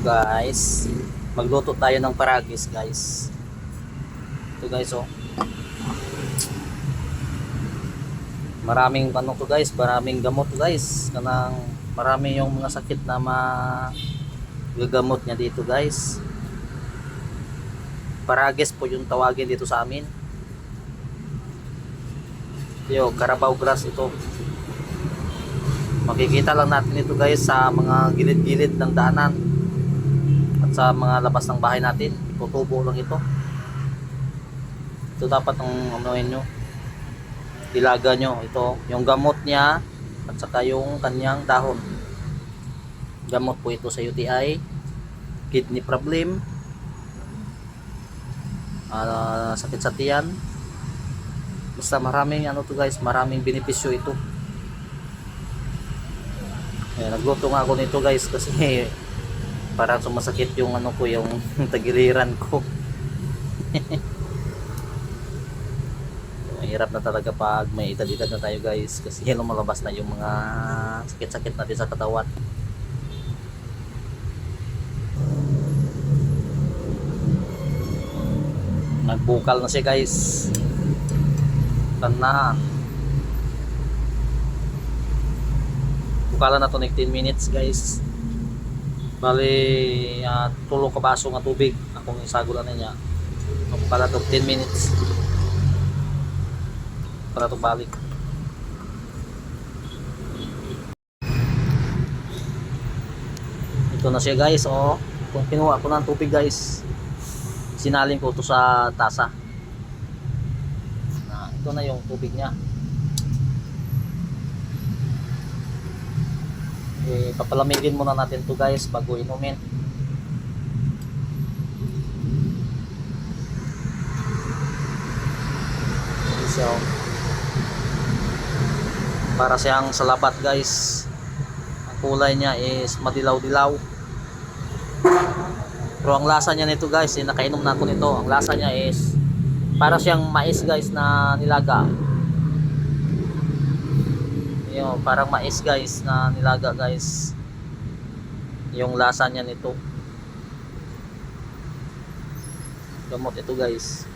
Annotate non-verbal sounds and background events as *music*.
guys. Magluto tayo ng paragis guys. Ito guys oh. Maraming ano to guys. Maraming gamot guys. Kanang marami yung mga sakit na magagamot niya dito guys. Paragis po yung tawagin dito sa amin. Yo Carabao grass ito. Makikita lang natin ito guys sa mga gilid-gilid ng daanan sa mga labas ng bahay natin. Tutubo lang ito. Ito dapat ang anuhin nyo. Ilaga nyo. Ito yung gamot niya at saka yung kanyang dahon. Gamot po ito sa UTI kidney problem. Ah, sakit sa tiyan. Basta maraming ano to guys maraming benepisyo ito. Ayan, nagluto nga ako nito guys kasi *laughs* para sumasakit yung ano ko yung *laughs* tagiliran ko. *laughs* Mahirap na talaga pag may edad-edad na tayo guys kasi lumalabas na yung mga sakit-sakit natin sa katawan. Nagbukal na siya guys. Na bukalan na to 10 minutes guys bali uh, tulo ka baso nga tubig? Akong isagulan niya. Para to 10 minutes. Para to balik. Ito na siya guys oh. Kung kinuha ko ng tubig guys sinalin ko to sa tasa. Na ito na yung tubig niya eh, papalamigin muna natin to guys bago inumin. So para siyang salabat guys ang kulay niya is madilaw-dilaw. Pero ang lasa niya nito guys eh, nakainom na ako nito. Ang lasa niya is para siyang mais guys na nilaga yung parang mais guys na nilaga guys. Yung lasa niya nito. Gamot ito guys